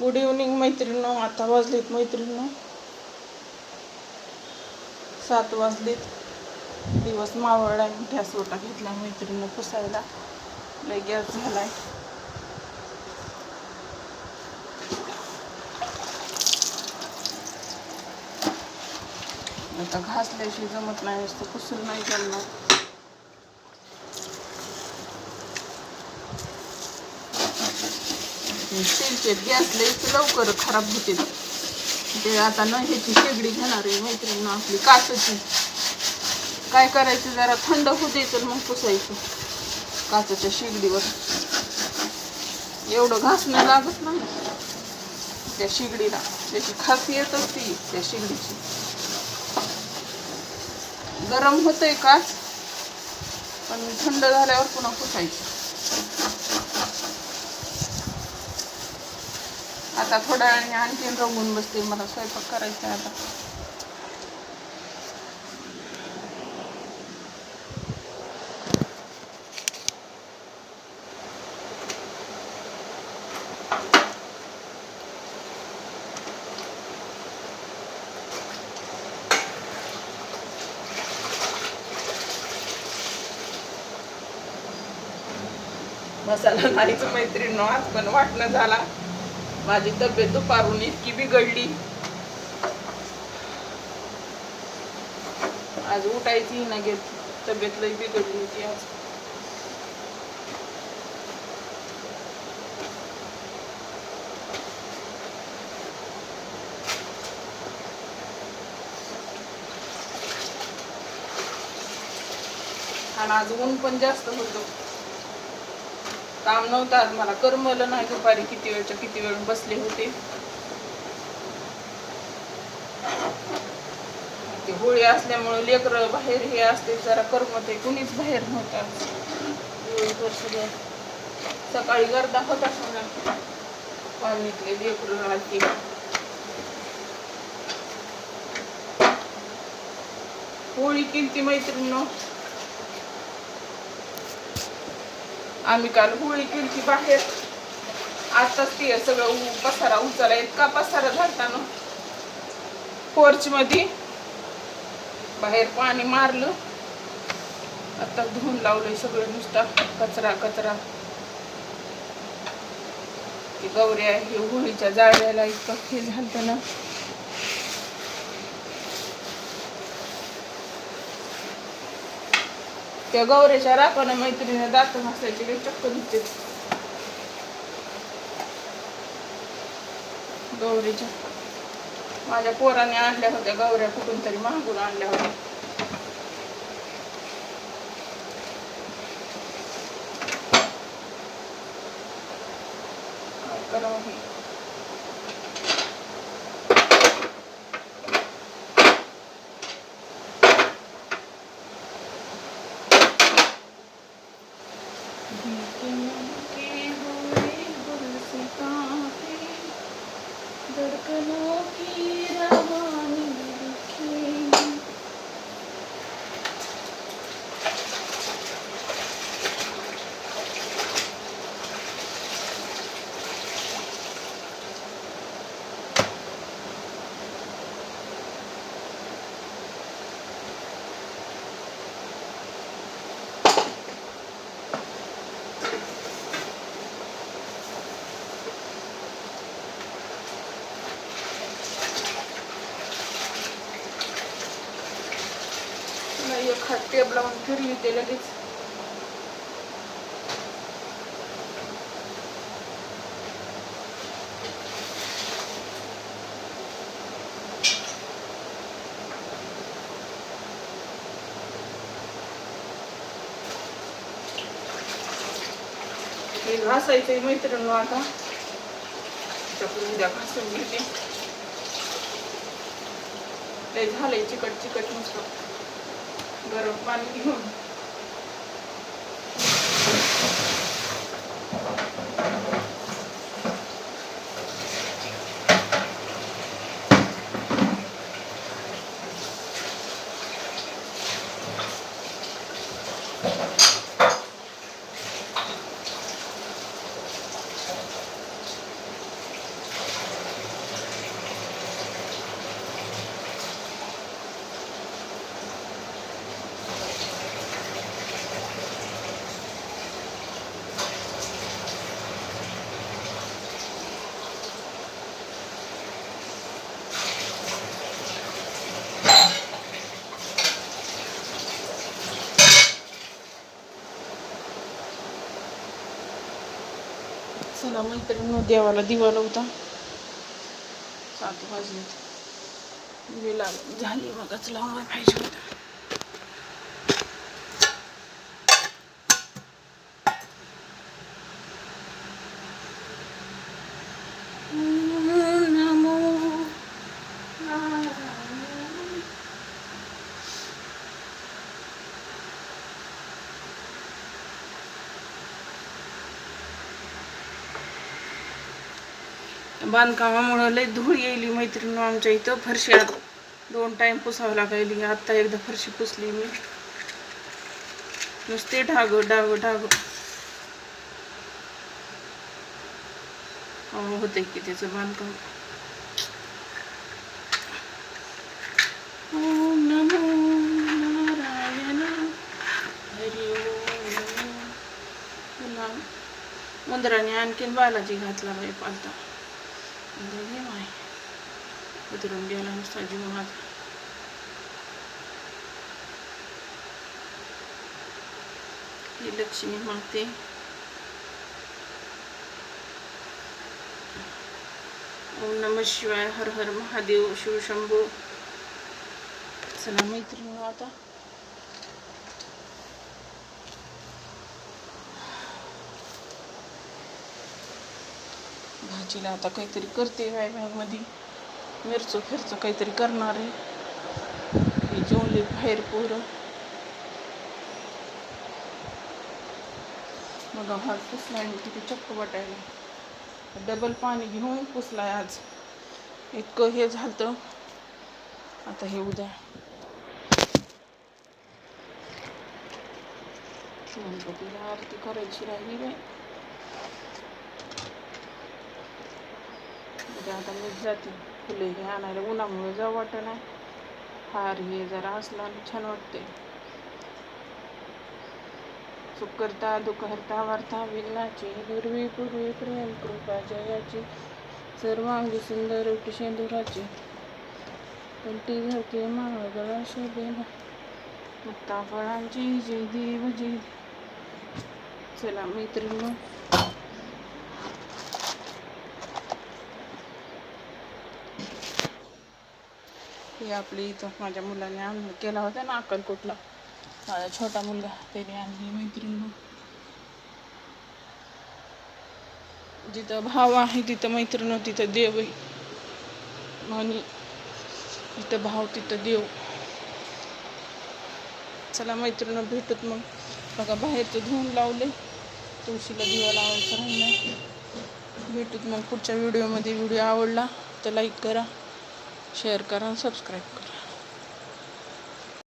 Good evening मैत्रिणीनं. आता वाजलीत मैत्रिणींनो. सात वाजलीत. दिवस मावळलाय गॅस ओटा घेतला मैत्रिणीनं पुसायला. लय गॅस झालाय. आता घासल्याशी जमत नाही असतं पुसून नाही जमणार. स्टीलचे गॅस लईच लवकर खराब होते ते आता न ह्याची शेगडी घेणार आहे मैत्रिणी आपली काचची. काय करायचं जरा थंड होते तर मग पुसायचं काचच्या शेगडीवर. एवढं घासणं लागत नाही. त्या शेगडीला. त्याची खासियत असते त्या शेगडीची. गरम होतंय काच पण थंड झाल्यावर पुन्हा पुसायचं. आता थोड्या वेळाने आणखीन रंगून बसते मला स्वयंपाक करायचा आहे आता. मसाला नाहीच मैत्रीण आज पण वाटणं झाला. माझी तब्येत दुपारून इतकी बिघडली. आज उठायची ना घेत. तब्येत लई बिघडली होती आज. आणि आज ऊन पण जास्त होतं. काम नव्हतं आज मला करमलं नाही दुपारी किती वेळच्या किती वेळ बसले होते. ते होळी असल्यामुळे लेकर बाहेर हे असते जरा करमत कुणीच बाहेर नव्हता आज. सकाळी गर्दा होता सगळ्या पाणीतले लेकर आलती. होळी किमती मैत्रिणी आम्ही काल होळी केली बाहेर. आताच ते सगळं पसारा उचला इतका पसारा झाला ना. पोर्च मध्ये बाहेर पाणी मारलं. आता धुवून लावलंय सगळं नुसता कचरा कचरा. ते गौऱ्या हे होळीच्या जाळ्याला इतकं हे झालं ना. त्या गौऱ्याच्या राखानं मैत्रिणीने दात घासायचे काही चक्क निघते गौरीच्या. माझ्या पोराने आणल्या होत्या गौऱ्या कुठून तरी मागून आणल्या होत्या. करावं दर्कनों की नाही एक हात टेबलावर फिरली ते लगेच. हे घासायचंय मैत्रिणी आता. त्याच्याकडून उद्या घासून घेते. झालंय चिकट चिकट नुसतं. गरम पाणी चला मैत्रिणी देवाला दिवा लावता सात वाजले. झाली मगच लावायला पाहिजे होता नमो नारायण बांधकामामुळं लय धूळ येईल मैत्रिणी आमच्या इथं. फरशी आत दोन टाईम पुसावं लागायली. आत्ता एकदा फरशी पुसली मी. नुसते ढाग डाग डाग अहो, होते की त्याचं बांधकाम. ओम नारायण. पुन्हा मंदिराने आणखीन बालाजी घातला बाई पालता. म्हणजे माय उतरून गेला नुसता जीव माझा ही लक्ष्मी माते ओम नम शिवाय हर हर महादेव शिवशंभू चला मैत्रिणी आता भाजीला आता काहीतरी करते मध्ये मिरचं फिरचं काहीतरी करणार आहे. जेवले बाहेर पोरं. बघा हात पुसला आणि किती चक्क वाटायला. डबल पाणी घेऊन पुसलाय आज. इतकं हे झालं आता हे उद्या. आरती करायची राहिली बाई. जाते आता मीच जाते फुले हे आणायला उन्हामुळे जाऊ वाटत नाही. हार हे जरा असला आणि छान वाटते सुख करता दुःख वार्ता विल्लाची दुर्वी पूर्वी प्रेम कृपा जयाची सर्वांगी सुंदर उठी शेंदुराची. उलटी धरते माळगळा शोभेना मुक्ता फळांची जी देव जी. चला मैत्रिणी हे आपली इथं माझ्या मुलाने आणून केला होता ना अक्कलकोटला. माझा छोटा मुलगा त्याने आणली मैत्रीण जिथं भाव आहे तिथं मैत्रीण तिथं देव आहे. आणि जिथं भाव तिथं देव. चला मैत्रीण भेटत मग. बघा बाहेरचं धुवून लावले. तुळशीला दिवा लावायचा राहिला. भेटूत मग पुढच्या व्हिडिओमध्ये व्हिडिओ आवडला तर लाईक करा. शेअर करा सबस्क्राईब करा